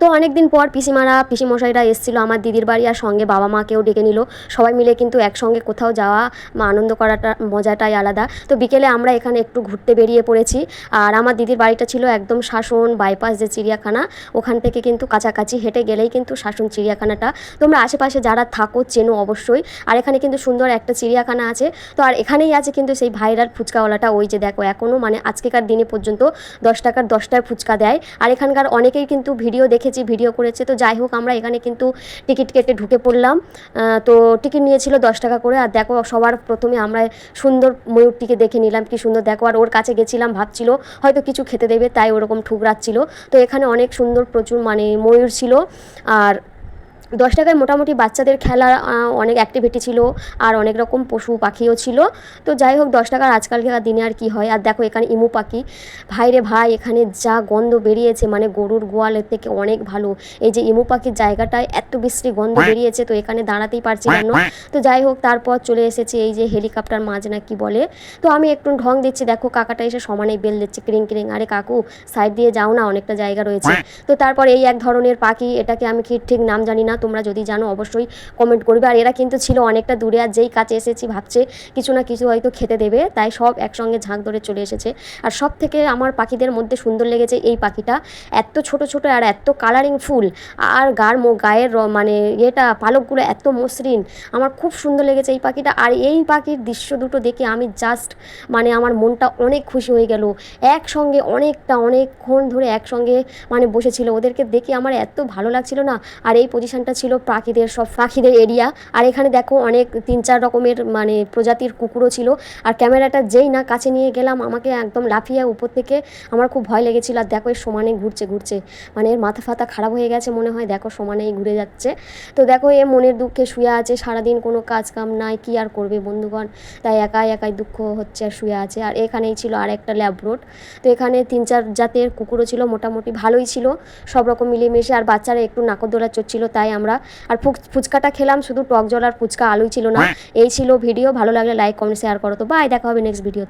তো অনেকদিন পর পিসিমারা, পিসিমশাইরা এসেছিল আমার দিদির বাড়ি আর সঙ্গে বাবা মাকেও ডেকে নিল। সবাই মিলে কিন্তু একসঙ্গে কোথাও যাওয়া আনন্দ করাটা, মজাটাই আলাদা। তো বিকেলে আমরা এখানে একটু ঘুরতে বেরিয়ে পড়েছি। আর আমার দিদির বাড়িটা ছিল একদম শাসন বাইপাস যে চিড়িয়াখানা, ওখান থেকে কিন্তু কাছাকাছি হেঁটে গেলেই কিন্তু শাসন চিড়িয়াখানাটা। তোমরা আশেপাশে যারা থাকো চেনো অবশ্যই। আর এখানে কিন্তু সুন্দর একটা চিড়িয়াখানা আছে। তো আর এখানেই আছে কিন্তু সেই ভাইরাল ফুচকাওয়ালাটা, ওই যে দেখো এখনও মানে আজকেকার দিনে পর্যন্ত দশ টাকার দশটায় ফুচকা দেয়। আর এখানকার অনেকেই কিন্তু ভিডিও দেখেছি, ভিডিও করেছে। তো যাই হোক, আমরা এখানে কিন্তু টিকিট কেটে ঢুকে পড়লাম। তো টিকিট নিয়েছিল দশ টাকা করে। আর দেখো, সবার প্রথমে আমরা সুন্দর ময়ূরটিকে দেখে নিলাম, কি সুন্দর। দেখো, আর ওর কাছে গেছিলাম, ভাবছিল হয়তো কিছু খেতে দেবে, তাই ওরকম ঠুকরাচ্ছিল। তো এখানে অনেক সুন্দর প্রচুর মানে ময়ূর ছিল। আর দশ টাকায় মোটামুটি বাচ্চাদের খেলা অনেক অ্যাক্টিভিটি ছিল আর অনেক রকম পশু পাখিও ছিল। তো যাই হোক দশ টাকার আজকালকার দিনে আর কি হয়। আর দেখো এখানে ইমু পাখি। ভাই রে ভাই এখানে যা গন্ধ বেরিয়েছে মানে গরুর গোয়ালের থেকে অনেক ভালো। এই যে ইমু পাখির জায়গাটায় এত বিশ্রী গন্ধ বেরিয়েছে তো এখানে দাঁড়াতেই পারছি কেন? তো যাই হোক তারপর চলে এসেছে এই যে হেলিকপ্টার মাঝ না কি বলে। তো আমি একটু ঢং দিচ্ছি। দেখো কাকাটা এসে সমানেই বেল দিচ্ছে ক্রিং ক্রিং। আরে কাকু সাইড দিয়ে যাও না অনেকটা জায়গা রয়েছে। তো তারপর এই এক ধরনের পাখি এটাকে আমি ঠিক নাম জানি না। তোমরা যদি জানো, অবশ্যই কমেন্ট করবে। আর এরা কিন্তু ছিল অনেকটা দূরে আর যেই কাছে এসেছি ভাবছে কিছু না কিছু হয়তো খেতে দেবে, তাই সব একসঙ্গে ঝাঁক ধরে চলে এসেছে। আর সব থেকে আমার পাখিদের মধ্যে সুন্দর লেগেছে এই পাখিটা। এত ছোট ছোট আর এত কালারিং ফুল, আর গার গায়ের মানে ইয়েটা, পালকগুলো এত মসৃণ। আমার খুব সুন্দর লেগেছে এই পাখিটা। আর এই পাখির দৃশ্য দুটো দেখে আমি জাস্ট মানে আমার মনটা অনেক খুশি হয়ে গেল। একসঙ্গে অনেকটা, অনেকক্ষণ ধরে একসঙ্গে মানে বসেছিল। ওদেরকে দেখে আমার এত ভালো লাগছিল না। আর এই পজিশনটা ছিল পাখিদের সব, পাখিদের এরিয়া। আর এখানে দেখো অনেক তিন চার রকমের মানে প্রজাতির কুকুরও ছিল। আর ক্যামেরাটা যেই না কাছে নিয়ে গেলাম, আমাকে একদম লাফিয়ে উপর থেকে আমার খুব ভয় লেগেছিল। আর দেখো এর সমানে ঘুরছে ঘুরছে। মানে এর মাথা ফাতা খারাপ হয়ে গেছে মনে হয়। দেখো সমানেই ঘুরে যাচ্ছে। তো দেখো এ মনের দুঃখে শুয়ে আছে। সারাদিন কোনো কাজ কাম নাই, কি আর করবে বন্ধুগণ? তাই একাই একাই দুঃখ হচ্ছে আর শুয়ে আছে। আর এখানেই ছিল আর একটা ল্যাব্রোড তো এখানে তিন চার জাতের কুকুরও ছিল, মোটামুটি ভালোই ছিল। সব রকম মিলেমিশে। আর বাচ্চারা একটু নাকরদোলা চড়ছিল, তাই আমরা। আর ফুচ- ফুচকাটা খেলাম শুধু টক জল আর ফুচকা আলুই ছিল না। এই ছিল ভিডিও ভালো লাগলে লাইক কমেন্ট শেয়ার করো। তো বাই দেখা হবে নেক্সট ভিডিওতে